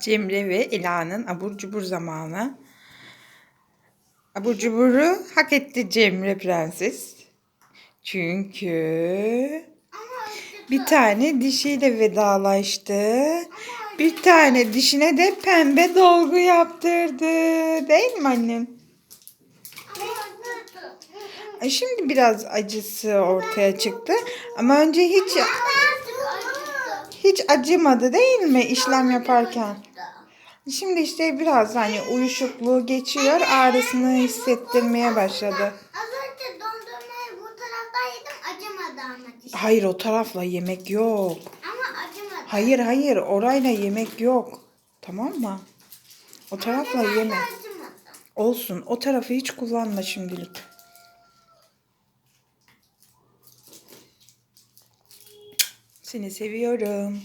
Cemre ve Ela'nın abur cubur zamanı. Abur cuburu hak etti Cemre prenses. Çünkü bir tane dişiyle vedalaştı. Bir tane dişine de pembe dolgu yaptırdı. Değil mi annem? Ay, Şimdi biraz acısı ortaya çıktı. Ama önce hiç hiç acımadı değil mi işlem yaparken? Şimdi işte biraz hani uyuşukluğu geçiyor, ağrısını hissettirmeye başladı. Az önce dondurmayı bu taraftan yedim acımadı ama diş. Hayır o tarafla yemek yok. Ama acımadı. Hayır hayır orayla yemek yok. Tamam mı? O tarafla Nerede yeme. acımadı? Olsun o tarafı hiç kullanma şimdilik. Seni seviyorum.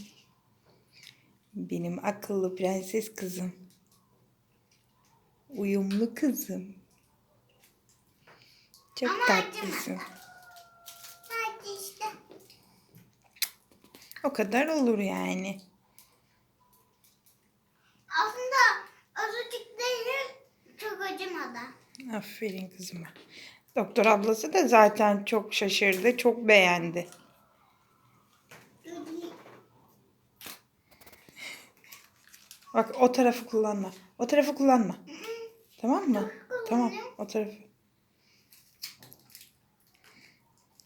Benim akıllı prenses kızım. Uyumlu kızım. Çok Ama tatlısın. Hadi işte. O kadar olur yani. Aslında azıcık değil çok acımadı. Aferin kızıma. Doktor ablası da zaten çok şaşırdı, çok beğendi. Bak o tarafı kullanma. O tarafı kullanma. Tamam mı? Tamam o tarafı.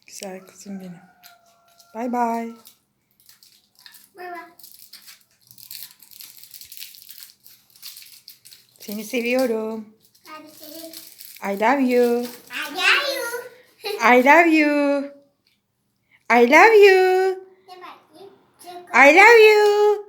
Güzel kızım benim. Bay bay. Bay bay. Seni seviyorum. Seni. I love you. I love you. I love you. I love you. I love you.